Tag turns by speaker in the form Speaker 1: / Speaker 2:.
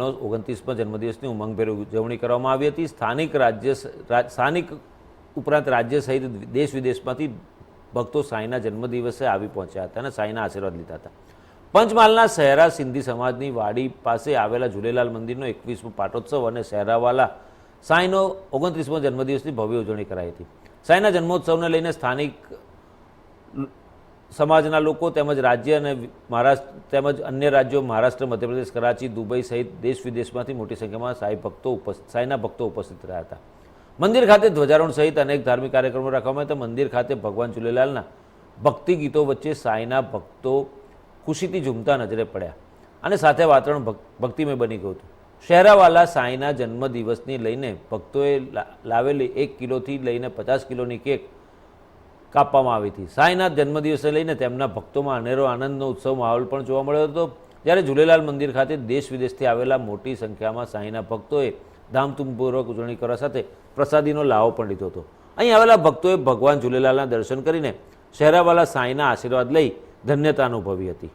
Speaker 1: સાંઈનો ઓગણત્રીસમાં જન્મદિવસની ઉમંગભેર ઉજવણી કરવામાં આવી હતી. સ્થાનિક રાજ્ય સ્થાનિક ઉપરાંત રાજ્ય સહિત દેશ વિદેશમાંથી ભક્તો સાંઈના જન્મદિવસે આવી પહોંચ્યા હતા અને સાંઈના આશીર્વાદ લીધા હતા. પંચમહાલના શહેરા સિંધી સમાજની વાડી પાસે આવેલા ઝૂલેલાલ મંદિરનો એકવીસમો પાટોત્સવ અને શહેરાવાલા સાંઈનો ઓગણત્રીસમો જન્મદિવસની ભવ્ય ઉજવણી કરાઈ હતી. સાંઈના જન્મોત્સવને લઈને સ્થાનિક સમાજના લોકો તેમજ રાજ્ય અને મહારાષ્ટ્ર તેમજ અન્ય રાજ્યો, મહારાષ્ટ્ર, મધ્યપ્રદેશ, કરાચી, દુબઈ સહિત દેશ વિદેશમાંથી મોટી સંખ્યામાં સાંઈ ભક્તો ઉપસ્થિત સાંઈના ભક્તો ઉપસ્થિત રહ્યા હતા. મંદિર ખાતે ધ્વજારોહણ સહિત અનેક ધાર્મિક કાર્યક્રમો રાખવામાં હતા. મંદિર ખાતે ભગવાન ઝૂલેલાલના ભક્તિ ગીતો વચ્ચે સાંઈના ભક્તો ખુશીથી ઝૂમતા નજરે પડ્યા અને સાથે વાતાવરણ ભક- ભક્તિમય બની ગયું હતું. શહેરાવાલા સાંઈના જન્મદિવસની લઈને ભક્તોએ લાવેલી એક કિલોથી લઈને પચાસ કિલોની કેક કાપવામાં આવી હતી. સાંઈના જન્મદિવસે લઈને તેમના ભક્તોમાં અનેરો આનંદનો ઉત્સવ માહોલ પણ જોવા મળ્યો હતો. જ્યારે ઝૂલેલાલ મંદિર ખાતે દેશ વિદેશથી આવેલા મોટી સંખ્યામાં સાંઈના ભક્તોએ ધામધૂમપૂર્વક ઉજવણી કરવા સાથે પ્રસાદીનો લાવો પણ લીધો હતો. અહીં આવેલા ભક્તોએ ભગવાન ઝૂલેલાલના દર્શન કરીને શહેરાવાલા સાંઈના આશીર્વાદ લઈ ધન્યતા અનુભવી હતી.